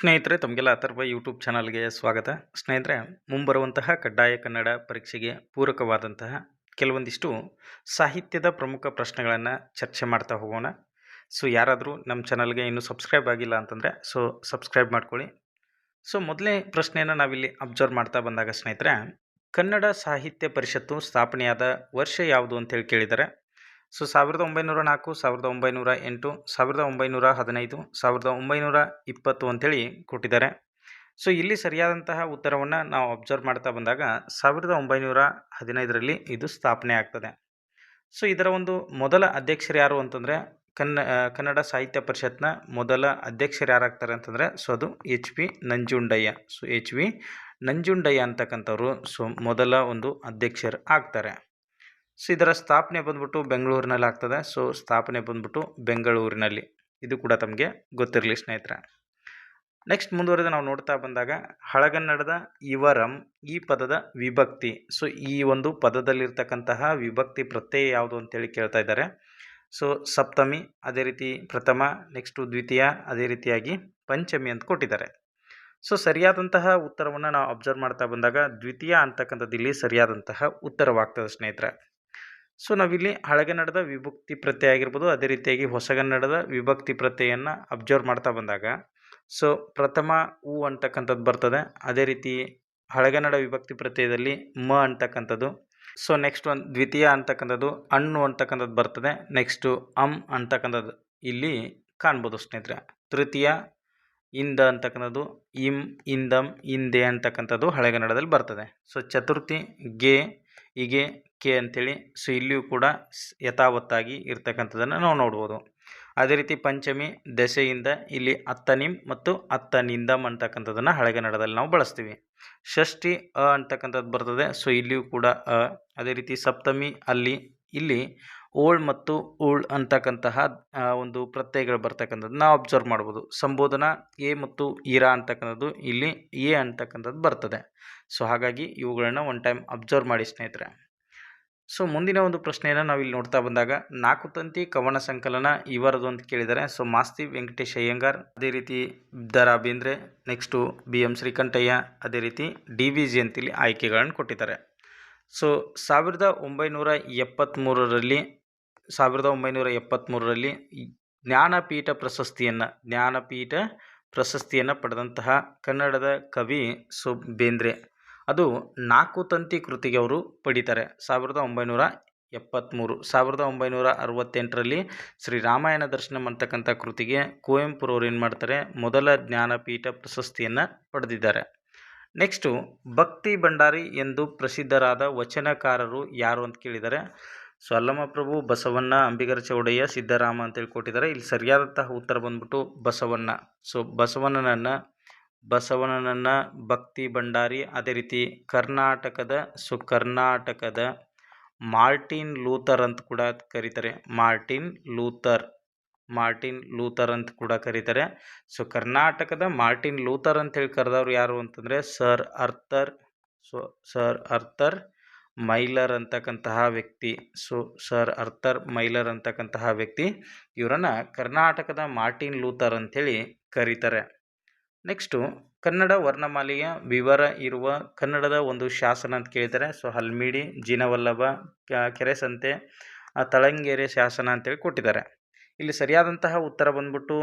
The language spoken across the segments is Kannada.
ಸ್ನೇಹಿತರೆ, ತಮಗೆಲ್ಲ ಅಥರ್ವ ಯೂಟ್ಯೂಬ್ ಚಾನಲ್ಗೆ ಸ್ವಾಗತ. ಸ್ನೇಹಿತರೆ, ಮುಂಬರುವಂತಹ ಕಡ್ಡಾಯ ಕನ್ನಡ ಪರೀಕ್ಷೆಗೆ ಪೂರಕವಾದಂತಹ ಕೆಲವೊಂದಿಷ್ಟು ಸಾಹಿತ್ಯದ ಪ್ರಮುಖ ಪ್ರಶ್ನೆಗಳನ್ನು ಚರ್ಚೆ ಮಾಡ್ತಾ ಹೋಗೋಣ. ಸೊ, ಯಾರಾದರೂ ನಮ್ಮ ಚಾನಲ್ಗೆ ಇನ್ನೂ ಸಬ್ಸ್ಕ್ರೈಬ್ ಆಗಿಲ್ಲ ಅಂತಂದರೆ, ಸೊ, ಸಬ್ಸ್ಕ್ರೈಬ್ ಮಾಡ್ಕೊಳ್ಳಿ. ಸೊ ಮೊದಲನೇ ಪ್ರಶ್ನೆಯನ್ನು ನಾವಿಲ್ಲಿ ಅಬ್ಸರ್ವ್ ಮಾಡ್ತಾ ಬಂದಾಗ ಸ್ನೇಹಿತರೆ, ಕನ್ನಡ ಸಾಹಿತ್ಯ ಪರಿಷತ್ತು ಸ್ಥಾಪನೆಯಾದ ವರ್ಷ ಯಾವುದು ಅಂತೇಳಿ ಕೇಳಿದ್ದಾರೆ ಸೊ, ಸಾವಿರದ ಒಂಬೈನೂರ ನಾಲ್ಕು, ಸಾವಿರದ ಒಂಬೈನೂರ ಎಂಟು, ಸಾವಿರದ ಒಂಬೈನೂರ ಹದಿನೈದು, ಸಾವಿರದ ಒಂಬೈನೂರ ಇಪ್ಪತ್ತು ಅಂತೇಳಿ ಕೊಟ್ಟಿದ್ದಾರೆ. ಸೊ, ಇಲ್ಲಿ ಸರಿಯಾದಂತಹ ಉತ್ತರವನ್ನು ನಾವು ಅಬ್ಸರ್ವ್ ಮಾಡ್ತಾ ಬಂದಾಗ ಸಾವಿರದ ಒಂಬೈನೂರ ಹದಿನೈದರಲ್ಲಿ ಇದು ಸ್ಥಾಪನೆ ಆಗ್ತದೆ. ಸೊ, ಇದರ ಒಂದು ಮೊದಲ ಅಧ್ಯಕ್ಷರು ಯಾರು ಅಂತಂದರೆ ಕನ್ನ ಕನ್ನಡ ಸಾಹಿತ್ಯ ಪರಿಷತ್ನ ಮೊದಲ ಅಧ್ಯಕ್ಷರು ಯಾರಾಗ್ತಾರೆ ಅಂತಂದರೆ ಸೊ, ಅದು H P Nanjundaiah. So H V Nanjundaiah ಅಂತಕ್ಕಂಥವ್ರು so, ಮೊದಲ ಒಂದು ಅಧ್ಯಕ್ಷರು ಆಗ್ತಾರೆ. ಸೊ, ಇದರ ಸ್ಥಾಪನೆ ಬಂದ್ಬಿಟ್ಟು ಬೆಂಗಳೂರಿನಲ್ಲಿ ಆಗ್ತದೆ. ಸೊ, ಸ್ಥಾಪನೆ ಬಂದ್ಬಿಟ್ಟು ಬೆಂಗಳೂರಿನಲ್ಲಿ. ಇದು ಕೂಡ ತಮಗೆ ಗೊತ್ತಿರಲಿ ಸ್ನೇಹಿತರೆ. ನೆಕ್ಸ್ಟ್ ಮುಂದುವರೆದ ನಾವು ನೋಡ್ತಾ ಬಂದಾಗ ಹಳಗನ್ನಡದ ಇವರಂ, ಈ ಪದದ ವಿಭಕ್ತಿ. ಸೊ, ಈ ಒಂದು ಪದದಲ್ಲಿರ್ತಕ್ಕಂತಹ ವಿಭಕ್ತಿ ಪ್ರತ್ಯಯ ಯಾವುದು ಅಂತೇಳಿ ಕೇಳ್ತಾ ಇದ್ದಾರೆ. ಸೊ, ಸಪ್ತಮಿ, ಅದೇ ರೀತಿ ಪ್ರಥಮ ನೆಕ್ಸ್ಟು ದ್ವಿತೀಯ, ಅದೇ ರೀತಿಯಾಗಿ ಪಂಚಮಿ ಅಂತ ಕೊಟ್ಟಿದ್ದಾರೆ. ಸೊ, ಸರಿಯಾದಂತಹ ಉತ್ತರವನ್ನು ನಾವು ಅಬ್ಸರ್ವ್ ಮಾಡ್ತಾ ಬಂದಾಗ ದ್ವಿತೀಯ ಅಂತಕ್ಕಂಥದ್ದು ಇಲ್ಲಿ ಸರಿಯಾದಂತಹ ಉತ್ತರವಾಗ್ತದೆ ಸ್ನೇಹಿತರೆ. ಸೊ ನಾವಿಲ್ಲಿ ಹಳಗನ್ನಡದ ವಿಭಕ್ತಿ ಪ್ರತ್ಯಯ ಆಗಿರ್ಬೋದು, ಅದೇ ರೀತಿಯಾಗಿ ಹೊಸಗನ್ನಡದ ವಿಭಕ್ತಿ ಪ್ರತ್ಯಯನ್ನು ಅಬ್ಸರ್ವ್ ಮಾಡ್ತಾ ಬಂದಾಗ, ಸೊ ಪ್ರಥಮ ಉ ಅಂತಕ್ಕಂಥದ್ದು ಬರ್ತದೆ. ಅದೇ ರೀತಿ ಹಳಗನ್ನಡ ವಿಭಕ್ತಿ ಪ್ರತ್ಯಯದಲ್ಲಿ ಮ ಅಂತಕ್ಕಂಥದ್ದು. ಸೊ ನೆಕ್ಸ್ಟ್ ಒಂದು ದ್ವಿತೀಯ ಅಂತಕ್ಕಂಥದ್ದು, ಅಣ್ಣು ಅಂತಕ್ಕಂಥದ್ದು ಬರ್ತದೆ. ನೆಕ್ಸ್ಟು ಅಮ್ ಅಂತಕ್ಕಂಥದ್ದು ಇಲ್ಲಿ ಕಾಣ್ಬೋದು ಸ್ನೇಹಿತರೆ. ತೃತೀಯ ಇಂದ ಅಂತಕ್ಕಂಥದ್ದು, ಇಂ, ಇಂದಂ, ಇಂದೆ ಅಂತಕ್ಕಂಥದ್ದು ಹಳೆಗನ್ನಡದಲ್ಲಿ ಬರ್ತದೆ. ಸೊ ಚತುರ್ಥಿ ಗೆ, ಹೀಗೆ ಕೆ ಅಂಥೇಳಿ ಸೊ ಇಲ್ಲಿಯೂ ಕೂಡ ಯಥಾವತ್ತಾಗಿ ಇರ್ತಕ್ಕಂಥದ್ದನ್ನು ನಾವು ನೋಡ್ಬೋದು. ಅದೇ ರೀತಿ ಪಂಚಮಿ ದೆಸೆಯಿಂದ ಇಲ್ಲಿ ಅತ್ತನಿಂ ಮತ್ತು ಅತ್ತನಿಂದಮ್ ಅಂತಕ್ಕಂಥದ್ದನ್ನು ಹಳೆಗನ್ನಡದಲ್ಲಿ ನಾವು ಬಳಸ್ತೀವಿ. ಷಷ್ಠಿ ಅ ಅಂತಕ್ಕಂಥದ್ದು ಬರ್ತದೆ. ಸೊ ಇಲ್ಲಿಯೂ ಕೂಡ ಅ. ಅದೇ ರೀತಿ ಸಪ್ತಮಿ ಅಲ್ಲಿ ಇಲ್ಲಿ ಓಳ್ ಮತ್ತು ಉಳ್ ಅಂತಕ್ಕಂತಹ ಒಂದು ಪ್ರತ್ಯಯಗಳು ಬರ್ತಕ್ಕಂಥದ್ದು ನಾವು ಅಬ್ಸರ್ವ್ ಮಾಡ್ಬೋದು. ಸಂಬೋಧನ ಎ ಮತ್ತು ಇರಾ ಅಂತಕ್ಕಂಥದ್ದು ಇಲ್ಲಿ ಎ ಅಂತಕ್ಕಂಥದ್ದು ಬರ್ತದೆ. ಸೊ ಹಾಗಾಗಿ ಇವುಗಳನ್ನ ಒನ್ ಟೈಮ್ ಅಬ್ಸರ್ವ್ ಮಾಡಿ ಸ್ನೇಹಿತರೆ. ಸೊ ಮುಂದಿನ ಒಂದು ಪ್ರಶ್ನೆಯನ್ನು ನಾವು ಇಲ್ಲಿ ನೋಡ್ತಾ ಬಂದಾಗ, ನಾಲ್ಕು ತಂತಿ ಕವನ ಸಂಕಲನ ಇವರದು ಅಂತ ಕೇಳಿದ್ದಾರೆ ಸೊ ಮಾಸ್ತಿ ವೆಂಕಟೇಶ್ ಅಯ್ಯಂಗಾರ್, ಅದೇ ರೀತಿ ದ ರಾ Bendre next B M Srikantaiah, ಅದೇ ರೀತಿ ಡಿ ವಿ ಜಿ ಅಂತೇಳಿ ಆಯ್ಕೆಗಳನ್ನು ಕೊಟ್ಟಿದ್ದಾರೆ. ಸೊ ಸಾವಿರದ ಒಂಬೈನೂರ ಎಪ್ಪತ್ತ್ಮೂರರಲ್ಲಿ ಸಾವಿರದ ಒಂಬೈನೂರ ಎಪ್ಪತ್ತ್ಮೂರರಲ್ಲಿ ಜ್ಞಾನಪೀಠ ಪ್ರಶಸ್ತಿಯನ್ನು ಜ್ಞಾನಪೀಠ ಪ್ರಶಸ್ತಿಯನ್ನು ಪಡೆದಂತಹ ಕನ್ನಡದ ಕವಿ ಸೊ ಬೇಂದ್ರೆ ಅದು ನಾಲ್ಕು ತಂತಿ ಕೃತಿಗೆ ಅವರು ಪಡಿತಾರೆ. ಸಾವಿರದ ಒಂಬೈನೂರ ಎಪ್ಪತ್ತ್ಮೂರು ಸಾವಿರದ ಒಂಬೈನೂರ ಅರವತ್ತೆಂಟರಲ್ಲಿ ಶ್ರೀ ರಾಮಾಯಣ ದರ್ಶನಂ ಅಂತಕ್ಕಂಥ ಕೃತಿಗೆ ಕುವೆಂಪುರವರು ಏನು ಮಾಡ್ತಾರೆ? ಮೊದಲ ಜ್ಞಾನಪೀಠ ಪ್ರಶಸ್ತಿಯನ್ನು ಪಡೆದಿದ್ದಾರೆ. ನೆಕ್ಸ್ಟು, ಭಕ್ತಿ ಭಂಡಾರಿ ಎಂದು ಪ್ರಸಿದ್ಧರಾದ ವಚನಕಾರರು ಯಾರು ಅಂತ ಕೇಳಿದ್ದಾರೆ ಸೊ ಅಲ್ಲಮಪ್ರಭು ಬಸವಣ್ಣ ಅಂಬಿಗರ ಚೌಡಯ್ಯ ಸಿದ್ದರಾಮ ಅಂತೇಳಿ ಕೊಟ್ಟಿದ್ದಾರೆ. ಇಲ್ಲಿ ಸರಿಯಾದಂತಹ ಉತ್ತರ ಬಂದ್ಬಿಟ್ಟು ಬಸವಣ್ಣ. ಸೊ, ಬಸವಣ್ಣನನ್ನು ಬಸವಣ್ಣನನ್ನು ಭಕ್ತಿ ಭಂಡಾರಿ. ಅದೇ ರೀತಿ ಕರ್ನಾಟಕದ ಸೊ ಕರ್ನಾಟಕದ ಮಾರ್ಟಿನ್ ಲೂಥರ್ ಅಂತ ಕೂಡ ಕರೀತಾರೆ. ಮಾರ್ಟಿನ್ ಲೂಥರ್ ಮಾರ್ಟಿನ್ ಲೂಥರ್ ಅಂತ ಕೂಡ ಕರೀತಾರೆ. ಸೊ, ಕರ್ನಾಟಕದ ಮಾರ್ಟಿನ್ ಲೂಥರ್ ಅಂತ ಹೇಳಿ ಕರೆದವ್ರು ಯಾರು ಅಂತಂದರೆ sir Arthur so, sir Arthur Mylar ಅಂತಕ್ಕಂತಹ ವ್ಯಕ್ತಿ. ಸೊ, ಸರ್ ಅರ್ಥರ್ ಮೈಲರ್ ಅಂತಕ್ಕಂತಹ ವ್ಯಕ್ತಿ. ಇವರನ್ನು ಕರ್ನಾಟಕದ ಮಾರ್ಟಿನ್ ಲೂಥರ್ ಅಂಥೇಳಿ ಕರೀತಾರೆ. ನೆಕ್ಸ್ಟು ಕನ್ನಡ ವರ್ಣಮಾಲೆಯ ವಿವರ ಇರುವ ಕನ್ನಡದ ಒಂದು ಶಾಸನ ಅಂತ ಕೇಳ್ತಾರೆ ಸೊ ಹಲ್ಮಿಡಿ, ಜಿನವಲ್ಲಭ ಕೆರೆಸಂತೆ ತಳಂಗೆರೆ ಶಾಸನ ಅಂತೇಳಿ ಕೊಟ್ಟಿದ್ದಾರೆ. ಇಲ್ಲಿ ಸರಿಯಾದಂತಹ ಉತ್ತರ ಬಂದ್ಬಿಟ್ಟು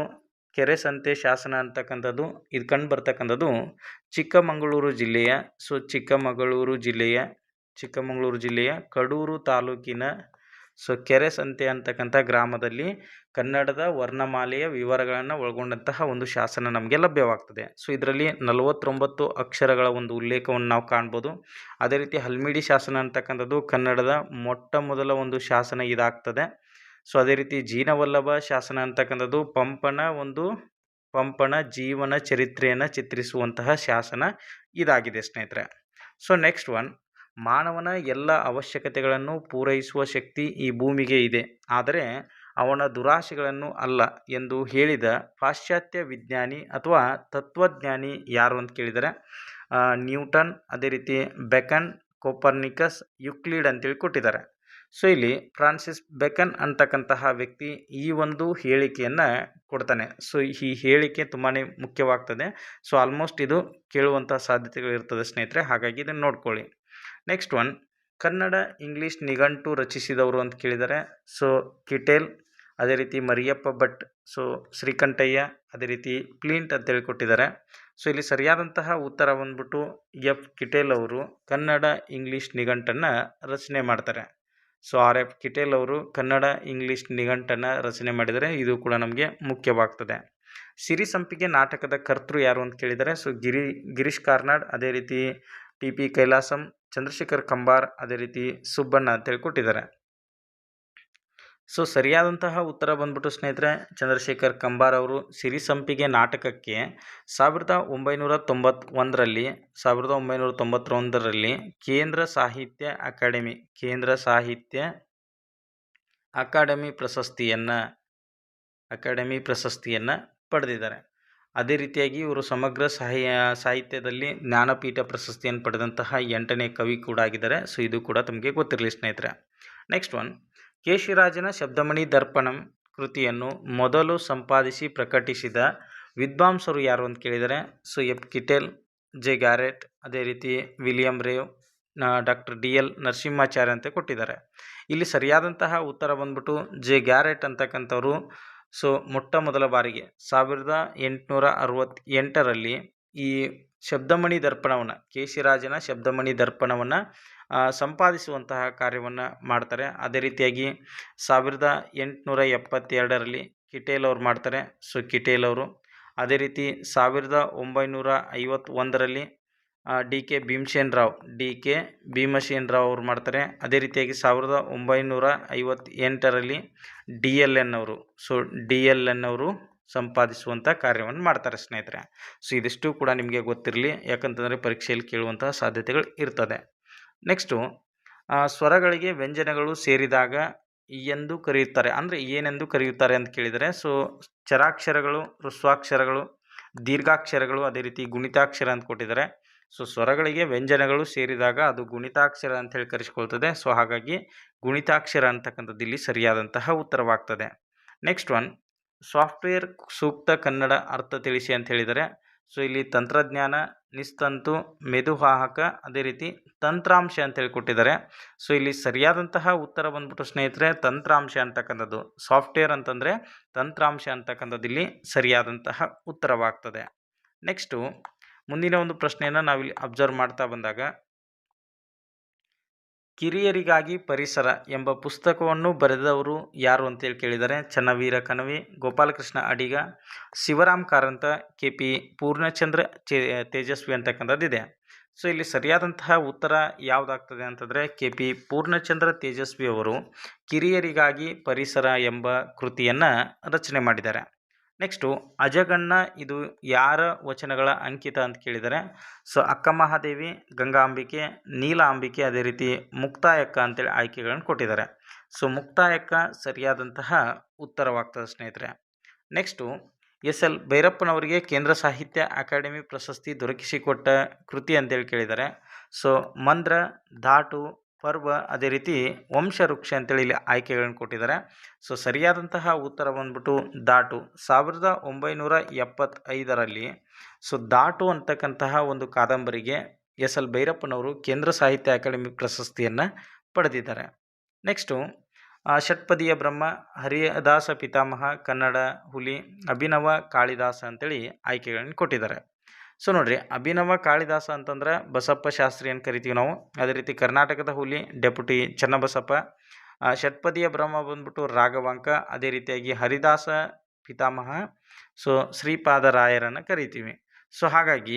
ಕೆರೆಸಂತೆ ಶಾಸನ ಅಂತಕ್ಕಂಥದ್ದು, ಇದು ಕಂಡು ಬರ್ತಕ್ಕಂಥದ್ದು ಚಿಕ್ಕಮಗಳೂರು ಜಿಲ್ಲೆಯ ಸೊ ಚಿಕ್ಕಮಗಳೂರು ಜಿಲ್ಲೆಯ ಚಿಕ್ಕಮಗಳೂರು ಜಿಲ್ಲೆಯ ಕಡೂರು ತಾಲೂಕಿನ ಸೊ ಕೆರೆ ಸಂತೆ ಅಂತಕ್ಕಂಥ ಗ್ರಾಮದಲ್ಲಿ ಕನ್ನಡದ ವರ್ಣಮಾಲೆಯ ವಿವರಗಳನ್ನು ಒಳಗೊಂಡಂತಹ ಒಂದು ಶಾಸನ ನಮಗೆ ಲಭ್ಯವಾಗ್ತದೆ. ಸೊ ಇದರಲ್ಲಿ ನಲವತ್ತೊಂಬತ್ತು ಅಕ್ಷರಗಳ ಒಂದು ಉಲ್ಲೇಖವನ್ನು ನಾವು ಕಾಣ್ಬೋದು. ಅದೇ ರೀತಿ ಹಲ್ಮಿಡಿ ಶಾಸನ ಅಂತಕ್ಕಂಥದ್ದು ಕನ್ನಡದ ಮೊಟ್ಟ ಮೊದಲ ಒಂದು ಶಾಸನ ಇದಾಗ್ತದೆ. ಸೊ ಅದೇ ರೀತಿ ಜೀನವಲ್ಲಭ ಶಾಸನ ಅಂತಕ್ಕಂಥದ್ದು ಪಂಪನ ಒಂದು ಪಂಪನ ಜೀವನ ಚರಿತ್ರೆಯನ್ನು ಚಿತ್ರಿಸುವಂತಹ ಶಾಸನ ಇದಾಗಿದೆ ಸ್ನೇಹಿತರೆ. So next one. ಮಾನವನ ಎಲ್ಲ ಅವಶ್ಯಕತೆಗಳನ್ನು ಪೂರೈಸುವ ಶಕ್ತಿ ಈ ಭೂಮಿಗೆ ಇದೆ. ಆದರೆ ಅವನ ದುರಾಶೆಗಳನ್ನು ಅಲ್ಲ ಎಂದು ಹೇಳಿದ ಪಾಶ್ಚಾತ್ಯ ವಿಜ್ಞಾನಿ ಅಥವಾ ತತ್ವಜ್ಞಾನಿ ಯಾರು ಅಂತ ಕೇಳಿದರೆ ನ್ಯೂಟನ್, ಅದೇ ರೀತಿ ಬೆಕನ್, ಕೋಪರ್ನಿಕಸ್, ಯುಕ್ಲಿಡ್ ಅಂತೇಳಿ ಕೊಟ್ಟಿದ್ದಾರೆ. ಸೊ, ಇಲ್ಲಿ ಫ್ರಾನ್ಸಿಸ್ ಬೆಕನ್ ಅಂತಕ್ಕಂತಹ ವ್ಯಕ್ತಿ ಈ ಒಂದು ಹೇಳಿಕೆಯನ್ನು ಕೊಡ್ತಾನೆ. ಸೊ, ಈ ಹೇಳಿಕೆ ತುಂಬಾ ಮುಖ್ಯವಾಗ್ತದೆ. ಸೊ, ಆಲ್ಮೋಸ್ಟ್ ಇದು ಕೇಳುವಂಥ ಸಾಧ್ಯತೆಗಳು ಇರ್ತದೆ ಸ್ನೇಹಿತರೆ, ಹಾಗಾಗಿ ಇದನ್ನು ನೋಡ್ಕೊಳ್ಳಿ. ನೆಕ್ಸ್ಟ್ ಒನ್ ಕನ್ನಡ ಇಂಗ್ಲೀಷ್ ನಿಘಂಟು ರಚಿಸಿದವರು ಅಂತ ಕೇಳಿದ್ದಾರೆ ಸೊ ಕಿಟೇಲ್ ಅದೇ ರೀತಿ ಮರಿಯಪ್ಪ ಭಟ್ ಸೊ ಶ್ರೀಕಂಠಯ್ಯ, ಅದೇ ರೀತಿ ಪ್ಲಿಂಟ್ ಅಂತ ಕೊಟ್ಟಿದ್ದಾರೆ ಸೊ ಇಲ್ಲಿ ಸರಿಯಾದಂತಹ ಉತ್ತರ ಬಂದ್ಬಿಟ್ಟು ಎಫ್ ಕಿಟೇಲ್ ಅವರು ಕನ್ನಡ ಇಂಗ್ಲೀಷ್ ನಿಘಂಟನ್ನು ರಚನೆ ಮಾಡ್ತಾರೆ. ಸೊ ಆರ್ ಎಫ್ ಕಿಟೇಲ್ ಅವರು ಕನ್ನಡ ಇಂಗ್ಲೀಷ್ ನಿಘಂಟನ್ನು ರಚನೆ ಮಾಡಿದರೆ ಇದು ಕೂಡ ನಮಗೆ ಮುಖ್ಯವಾಗ್ತದೆ. ಸಿರಿ ಸಂಪಿಗೆ ನಾಟಕದ ಕರ್ತೃ ಯಾರು ಅಂತ ಕೇಳಿದರೆ. ಸೊ ಗಿರಿ, ಗಿರೀಶ್ ಕಾರ್ನಾಡ್, ಅದೇ ರೀತಿ ಟಿ ಪಿ ಕೈಲಾಸಂ, ಚಂದ್ರಶೇಖರ್ ಕಂಬಾರ್ ಅದೇ ರೀತಿ ಸುಬ್ಬಣ್ಣ ಅಂತೇಳಿ ಕೊಟ್ಟಿದ್ದಾರೆ ಸೊ, ಸರಿಯಾದಂತಹ ಉತ್ತರ ಬಂದ್ಬಿಟ್ಟು ಸ್ನೇಹಿತರೆ, ಚಂದ್ರಶೇಖರ್ ಕಂಬಾರ್ ಅವರು ಸಿರಿ ಸಂಪಿಗೆ ನಾಟಕಕ್ಕೆ ಸಾವಿರದ ಒಂಬೈನೂರ ತೊಂಬತ್ತೊಂದರಲ್ಲಿ ಸಾವಿರದ ಒಂಬೈನೂರ ತೊಂಬತ್ತೊಂದರಲ್ಲಿ ಕೇಂದ್ರ ಸಾಹಿತ್ಯ ಅಕಾಡೆಮಿ, ಕೇಂದ್ರ ಸಾಹಿತ್ಯ ಅಕಾಡೆಮಿ ಪ್ರಶಸ್ತಿಯನ್ನು ಅಕಾಡೆಮಿ ಪ್ರಶಸ್ತಿಯನ್ನು ಪಡೆದಿದ್ದಾರೆ. ಅದೇ ರೀತಿಯಾಗಿ ಇವರು ಸಮಗ್ರ ಸಾಹಿತ್ಯ ಸಾಹಿತ್ಯದಲ್ಲಿ ಜ್ಞಾನಪೀಠ ಪ್ರಶಸ್ತಿಯನ್ನು ಪಡೆದಂತಹ ಎಂಟನೇ ಕವಿ ಕೂಡ ಆಗಿದ್ದಾರೆ. ಸೊ ಇದು ಕೂಡ ತಮಗೆ ಗೊತ್ತಿರಲಿ ಸ್ನೇಹಿತರೆ. ನೆಕ್ಸ್ಟ್ ಒನ್ ಕೇಶಿರಾಜನ ಶಬ್ದಮಣಿ ದರ್ಪಣಂ ಕೃತಿಯನ್ನು ಮೊದಲು ಸಂಪಾದಿಸಿ ಪ್ರಕಟಿಸಿದ ವಿದ್ವಾಂಸರು ಯಾರು ಅಂತ ಕೇಳಿದರೆ so F Kittel, J Garrett ಅದೇ ರೀತಿ William Reeve doctor D L Narasimhachar ಅಂತ ಕೊಟ್ಟಿದ್ದಾರೆ. ಇಲ್ಲಿ ಸರಿಯಾದಂತಹ ಉತ್ತರ ಬಂದ್ಬಿಟ್ಟು ಜೆ ಗ್ಯಾರೆಟ್ ಅಂತಕ್ಕಂಥವ್ರು ಸೊ, ಮೊಟ್ಟ ಮೊದಲ ಬಾರಿಗೆ ಸಾವಿರದ ಎಂಟುನೂರ ಅರವತ್ತೆಂಟರಲ್ಲಿ ಈ ಶಬ್ದಮಣಿ ದರ್ಪಣವನ್ನು, ಕೇಶಿರಾಜನ ಶಬ್ದಮಣಿ ದರ್ಪಣವನ್ನು ಸಂಪಾದಿಸುವಂತಹ ಕಾರ್ಯವನ್ನು ಮಾಡ್ತಾರೆ. ಅದೇ ರೀತಿಯಾಗಿ ಸಾವಿರದ ಎಂಟುನೂರ ಎಪ್ಪತ್ತೆರಡರಲ್ಲಿ ಕಿಟೇಲ್ ಅವರು ಮಾಡ್ತಾರೆ. ಸೊ, ಕಿಟೇಲ್ ಅವರು. ಅದೇ ರೀತಿ ಸಾವಿರದ ಒಂಬೈನೂರ ಐವತ್ತೊಂದರಲ್ಲಿ D K Bhimsen Rao. D K Bhimsen Rao ಅವರು ಮಾಡ್ತಾರೆ. ಅದೇ ರೀತಿಯಾಗಿ ಸಾವಿರದ ಒಂಬೈನೂರ ಐವತ್ತೆಂಟರಲ್ಲಿ ಡಿ ಎಲ್ ಎನ್ ಅವರು. ಸೊ, ಡಿ ಎಲ್ ಎನ್ ಅವರು ಸಂಪಾದಿಸುವಂಥ ಕಾರ್ಯವನ್ನು ಮಾಡ್ತಾರೆ ಸ್ನೇಹಿತರೆ. ಸೊ, ಇದಿಷ್ಟು ಕೂಡ ನಿಮಗೆ ಗೊತ್ತಿರಲಿ. ಯಾಕಂತಂದರೆ ಪರೀಕ್ಷೆಯಲ್ಲಿ ಕೇಳುವಂತಹ ಸಾಧ್ಯತೆಗಳು ಇರ್ತದೆ. ನೆಕ್ಸ್ಟು ಸ್ವರಗಳಿಗೆ ವ್ಯಂಜನಗಳು ಸೇರಿದಾಗ ಎಂದು ಕರೆಯುತ್ತಾರೆ. ಅಂದರೆ ಏನೆಂದು ಕರೆಯುತ್ತಾರೆ ಅಂತ ಕೇಳಿದರೆ, ಸೊ, ಚರಾಕ್ಷರಗಳು, ಋಸ್ವಾಕ್ಷರಗಳು, ದೀರ್ಘಾಕ್ಷರಗಳು, ಅದೇ ರೀತಿ ಗುಣಿತಾಕ್ಷರ ಅಂತ ಕೊಟ್ಟಿದ್ದಾರೆ. ಸೊ ಸ್ವರಗಳಿಗೆ ವ್ಯಂಜನಗಳು ಸೇರಿದಾಗ ಅದು ಗುಣಿತಾಕ್ಷರ ಅಂತ ಹೇಳಿ ಕರೆಸಿಕೊಳ್ತದೆ. ಸೊ ಹಾಗಾಗಿ ಗುಣಿತಾಕ್ಷರ ಅಂತಕ್ಕಂಥದ್ದು ಇಲ್ಲಿ ಸರಿಯಾದಂತಹ ಉತ್ತರವಾಗ್ತದೆ. ನೆಕ್ಸ್ಟ್ ಒನ್ ಸಾಫ್ಟ್ವೇರ್ ಸೂಕ್ತ ಕನ್ನಡ ಅರ್ಥ ತಿಳಿಸಿ ಅಂತ ಹೇಳಿದರೆ ಸೊ ಇಲ್ಲಿ ತಂತ್ರಜ್ಞಾನ, ನಿಸ್ತಂತು, ಮೆದುವಾಹಕ, ಅದೇ ರೀತಿ ತಂತ್ರಾಂಶ ಅಂತೇಳಿ ಕೊಟ್ಟಿದ್ದಾರೆ. ಸೊ ಇಲ್ಲಿ ಸರಿಯಾದಂತಹ ಉತ್ತರ ಬಂದ್ಬಿಟ್ಟು ಸ್ನೇಹಿತರೆ, ತಂತ್ರಾಂಶ ಅಂತಕ್ಕಂಥದ್ದು. ಸಾಫ್ಟ್ವೇರ್ ಅಂತಂದರೆ ತಂತ್ರಾಂಶ ಅಂತಕ್ಕಂಥದ್ದು ಇಲ್ಲಿ ಸರಿಯಾದಂತಹ ಉತ್ತರವಾಗ್ತದೆ. ನೆಕ್ಸ್ಟು ಮುಂದಿನ ಒಂದು ಪ್ರಶ್ನೆಯನ್ನು ನಾವಿಲ್ಲಿ ಅಬ್ಸರ್ವ್ ಮಾಡ್ತಾ ಬಂದಾಗ, ಕಿರಿಯರಿಗಾಗಿ ಪರಿಸರ ಎಂಬ ಪುಸ್ತಕವನ್ನು ಬರೆದವರು ಯಾರು ಅಂತೇಳಿ ಕೇಳಿದರೆ, ಚನ್ನವೀರ ಕಣವಿ, ಗೋಪಾಲಕೃಷ್ಣ ಅಡಿಗ, ಶಿವರಾಮ್ ಕಾರಂತ ಕೆ ಪಿ ಪೂರ್ಣಚಂದ್ರ ತೇಜಸ್ವಿ ಅಂತಕ್ಕಂಥದ್ದು ಇದೆ. ಸೊ ಇಲ್ಲಿ ಸರಿಯಾದಂತಹ ಉತ್ತರ ಯಾವುದಾಗ್ತದೆ ಅಂತಂದರೆ ಕೆ ಪಿ ಪೂರ್ಣಚಂದ್ರ ತೇಜಸ್ವಿ ಅವರು ಕಿರಿಯರಿಗಾಗಿ ಪರಿಸರ ಎಂಬ ಕೃತಿಯನ್ನು ರಚನೆ ಮಾಡಿದ್ದಾರೆ. ನೆಕ್ಸ್ಟು ಅಜಗಣ್ಣ ಇದು ಯಾರ ವಚನಗಳ ಅಂಕಿತ ಅಂತ ಕೇಳಿದರೆ, ಸೊ ಅಕ್ಕ ಮಹಾದೇವಿ ಗಂಗಾಂಬಿಕೆ ನೀಲಾಂಬಿಕೆ ಅದೇ ರೀತಿ ಮುಕ್ತಾಯಕ್ಕ ಅಂತೇಳಿ ಆಯ್ಕೆಗಳನ್ನು ಕೊಟ್ಟಿದ್ದಾರೆ. ಸೊ ಮುಕ್ತಾಯಕ್ಕ ಸರಿಯಾದಂತಹ ಉತ್ತರವಾಗ್ತದೆ ಸ್ನೇಹಿತರೆ. ನೆಕ್ಸ್ಟು ಎಸ್ ಎಲ್ ಭೈರಪ್ಪನವರಿಗೆ ಕೇಂದ್ರ ಸಾಹಿತ್ಯ ಅಕಾಡೆಮಿ ಪ್ರಶಸ್ತಿ ದೊರಕಿಸಿಕೊಟ್ಟ ಕೃತಿ ಅಂತೇಳಿ ಕೇಳಿದ್ದಾರೆ ಸೊ ಮಂದ್ರ, ಧಾಟು ಪರ್ವ ಅದೇ ರೀತಿ ವಂಶವೃಕ್ಷ ಅಂತೇಳಿ ಇಲ್ಲಿ ಆಯ್ಕೆಗಳನ್ನು ಕೊಟ್ಟಿದ್ದಾರೆ. ಸೊ ಸರಿಯಾದಂತಹ ಉತ್ತರ ಬಂದ್ಬಿಟ್ಟು ದಾಟು ಸಾವಿರದ ಒಂಬೈನೂರ ಎಪ್ಪತ್ತೈದರಲ್ಲಿ ಸೊ ದಾಟು ಅಂತಕ್ಕಂತಹ ಒಂದು ಕಾದಂಬರಿಗೆ ಎಸ್ ಎಲ್ ಭೈರಪ್ಪನವರು ಕೇಂದ್ರ ಸಾಹಿತ್ಯ ಅಕಾಡೆಮಿ ಪ್ರಶಸ್ತಿಯನ್ನು ಪಡೆದಿದ್ದಾರೆ. ನೆಕ್ಸ್ಟು ಷಟ್ಪದಿಯ ಬ್ರಹ್ಮ, ಹರಿದಾಸ ಪಿತಾಮಹ, ಕನ್ನಡ ಹುಲಿ, ಅಭಿನವ ಕಾಳಿದಾಸ ಅಂತೇಳಿ ಆಯ್ಕೆಗಳನ್ನು ಕೊಟ್ಟಿದ್ದಾರೆ. ಸೊ ನೋಡಿರಿ, ಅಭಿನವ ಕಾಳಿದಾಸ ಅಂತಂದ್ರೆ ಬಸಪ್ಪ ಶಾಸ್ತ್ರಿ ಅಂತ ಕರಿತೀವಿ ನಾವು? ಅದೇ ರೀತಿ ಕರ್ನಾಟಕದ ಹುಲಿ ಡೆಪ್ಯುಟಿ ಚನ್ನಬಸಪ್ಪ ಷಟ್ಪದಿಯ ಬ್ರಹ್ಮ ಬಂದ್ಬಿಟ್ಟು ರಾಘವಾಂಕ, ಅದೇ ರೀತಿಯಾಗಿ ಹರಿದಾಸ ಪಿತಾಮಹ ಸೊ ಶ್ರೀಪಾದರಾಯರನ್ನು ಕರಿತೀವಿ. ಸೊ ಹಾಗಾಗಿ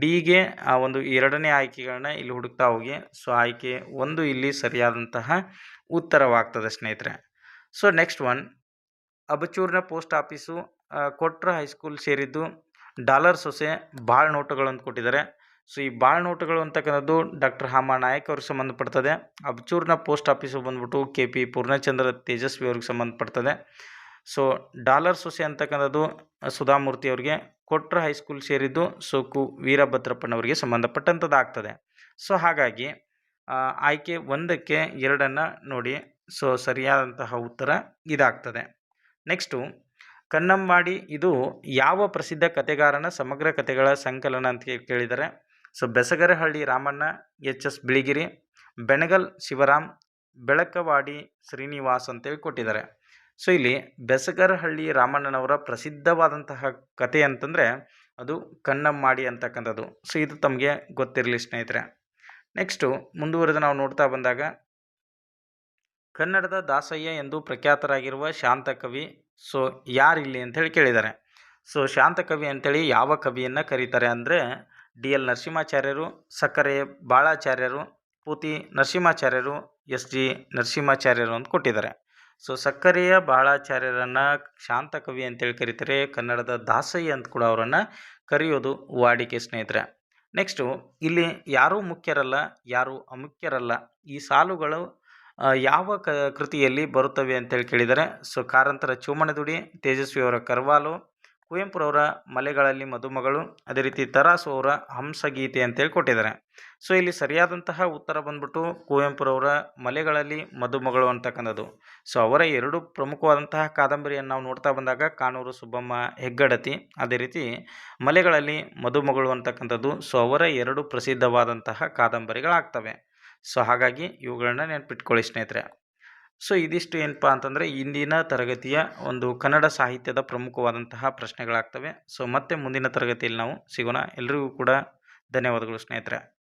ಡಿಗೆ ಆ, ಒಂದು ಎರಡನೇ ಆಯ್ಕೆಗಳನ್ನ ಇಲ್ಲಿ ಹುಡುಕ್ತಾ ಹೋಗಿ ಸೊ ಆಯ್ಕೆ ಒಂದು ಇಲ್ಲಿ ಸರಿಯಾದಂತಹ ಉತ್ತರವಾಗ್ತದೆ ಸ್ನೇಹಿತರೆ. So next one ಅಬಚೂರಿನ post office Kotra high school ಸೇರಿದ್ದು ಡಾಲರ್ ಸೊಸೆ ಬಾಳ್ ನೋಟುಗಳು ಅಂತ ಕೊಟ್ಟಿದ್ದಾರೆ. ಸೊ, ಈ ಬಾಳ್ ನೋಟುಗಳು ಅಂತಕ್ಕಂಥದ್ದು ಡಾಕ್ಟರ್ ಹಾಮ ನಾಯಕ್ ಅವ್ರಿಗೆ ಸಂಬಂಧಪಡ್ತದೆ. ಅಬ್ಚೂರ್ನ ಪೋಸ್ಟ್ ಆಫೀಸು ಬಂದ್ಬಿಟ್ಟು ಕೆ ಪಿ ಪೂರ್ಣಚಂದ್ರ ತೇಜಸ್ವಿ ಅವ್ರಿಗೆ ಸಂಬಂಧಪಡ್ತದೆ. ಸೊ, ಡಾಲರ್ ಸೊಸೆ ಅಂತಕ್ಕಂಥದ್ದು ಸುಧಾಮೂರ್ತಿ ಅವರಿಗೆ ಕೊಟ್ರ ಹೈಸ್ಕೂಲ್ ಸೇರಿದ್ದು ಸೋಕು ಕು ವೀರಭದ್ರಪ್ಪನವರಿಗೆ ಸಂಬಂಧಪಟ್ಟಂಥದ್ದು ಆಗ್ತದೆ ಸೊ, ಹಾಗಾಗಿ ಆಯ್ಕೆ ಒಂದಕ್ಕೆ ಎರಡನ್ನು ನೋಡಿ. ಸೊ, ಸರಿಯಾದಂತಹ ಉತ್ತರ ಇದಾಗ್ತದೆ. ನೆಕ್ಸ್ಟು ಕನ್ನಂಬಾಡಿ ಇದು ಯಾವ ಪ್ರಸಿದ್ಧ ಕತೆಗಾರನ ಸಮಗ್ರ ಕತೆಗಳ ಸಂಕಲನ ಅಂತ ಕೇಳಿದ್ದಾರೆ so Besagarahalli Ramanna, H S Biligiri, Benagal Shivaram, Belakavadi Srinivas ಅಂತೇಳಿ ಕೊಟ್ಟಿದ್ದಾರೆ. ಸೊ ಇಲ್ಲಿ ಬೆಸಗರಹಳ್ಳಿ ರಾಮಣ್ಣನವರ ಪ್ರಸಿದ್ಧವಾದಂತಹ ಕತೆ ಅಂತಂದರೆ ಅದು ಕಣ್ಣಮ್ಮಾಡಿ ಅಂತಕ್ಕಂಥದ್ದು. ಸೊ ಇದು ತಮಗೆ ಗೊತ್ತಿರಲಿ ಸ್ನೇಹಿತರೆ. ನೆಕ್ಸ್ಟು ಮುಂದುವರೆದು ನಾವು ನೋಡ್ತಾ ಬಂದಾಗ, ಕನ್ನಡದ ದಾಸಯ್ಯ ಎಂದು ಪ್ರಖ್ಯಾತರಾಗಿರುವ ಶಾಂತಕವಿ ಸೊ ಯಾರಿಲ್ಲಿ ಅಂಥೇಳಿ ಕೇಳಿದ್ದಾರೆ. ಸೊ ಶಾಂತಕವಿ ಅಂಥೇಳಿ ಯಾವ ಕವಿಯನ್ನು ಕರೀತಾರೆ ಅಂದರೆ ಡಿ ಎಲ್ ನರಸಿಂಹಾಚಾರ್ಯರು, ಸಕ್ಕರೆ ಬಾಳಾಚಾರ್ಯರು, ಪೂತಿ ನರಸಿಂಹಾಚಾರ್ಯರು, ಎಸ್ ಜಿ ನರಸಿಂಹಾಚಾರ್ಯರು ಅಂತ ಕೊಟ್ಟಿದ್ದಾರೆ. ಸೊ ಸಕ್ಕರೆಯ ಬಾಳಾಚಾರ್ಯರನ್ನು ಶಾಂತಕವಿ ಅಂತೇಳಿ ಕರೀತಾರೆ. ಕನ್ನಡದ ದಾಸಯ್ಯ ಅಂತ ಕೂಡ ಅವರನ್ನು ಕರೆಯೋದು ವಾಡಿಕೆ ಸ್ನೇಹಿತರೆ. ನೆಕ್ಸ್ಟು ಇಲ್ಲಿ ಯಾರೂ ಮುಖ್ಯರಲ್ಲ, ಯಾರೂ ಅಮುಖ್ಯರಲ್ಲ. ಈ ಸಾಲುಗಳು ಯಾವ ಕ, ಕೃತಿಯಲ್ಲಿ ಬರುತ್ತವೆ ಅಂತೇಳಿ ಕೇಳಿದರೆ, ಸೊ ಕಾರಂತರ ಚೂಮನದುಡಿ ತೇಜಸ್ವಿಯವರ ಕರ್ವಾಲು, ಕುವೆಂಪುರವರ ಮಲೆಗಳಲ್ಲಿ ಮದುಮಗಳು, ಅದೇ ರೀತಿ ತರಾಸು ಅವರ ಹಂಸಗೀತೆ ಅಂತೇಳಿ ಕೊಟ್ಟಿದ್ದಾರೆ. ಸೊ ಇಲ್ಲಿ ಸರಿಯಾದಂತಹ ಉತ್ತರ ಬಂದ್ಬಿಟ್ಟು ಕುವೆಂಪುರವರ ಮಲೆಗಳಲ್ಲಿ ಮದುಮಗಳು ಅಂತಕ್ಕಂಥದ್ದು. ಸೊ ಅವರ ಎರಡು ಪ್ರಮುಖವಾದಂತಹ ಕಾದಂಬರಿಯನ್ನು ನಾವು ನೋಡ್ತಾ ಬಂದಾಗ, ಕಾನೂರು ಸುಬ್ಬಮ್ಮ ಹೆಗ್ಗಡತಿ, ಅದೇ ರೀತಿ ಮಲೆಗಳಲ್ಲಿ ಮದುಮಗಳು ಅಂತಕ್ಕಂಥದ್ದು. ಸೊ ಅವರ ಎರಡು ಪ್ರಸಿದ್ಧವಾದಂತಹ ಕಾದಂಬರಿಗಳಾಗ್ತವೆ. ಸೊ ಹಾಗಾಗಿ ಇವುಗಳನ್ನ ನೆನ್ಪಿಟ್ಕೊಳ್ಳಿ ಸ್ನೇಹಿತರೆ. ಸೊ ಇದಿಷ್ಟು ಏನಪ್ಪ ಅಂತಂದರೆ ಇಂದಿನ ತರಗತಿಯ ಒಂದು ಕನ್ನಡ ಸಾಹಿತ್ಯದ ಪ್ರಮುಖವಾದಂತಹ ಪ್ರಶ್ನೆಗಳಾಗ್ತವೆ. ಸೊ ಮತ್ತೆ ಮುಂದಿನ ತರಗತಿಯಲ್ಲಿ ನಾವು ಸಿಗೋಣ. ಎಲ್ರಿಗೂ ಕೂಡ ಧನ್ಯವಾದಗಳು ಸ್ನೇಹಿತರೆ.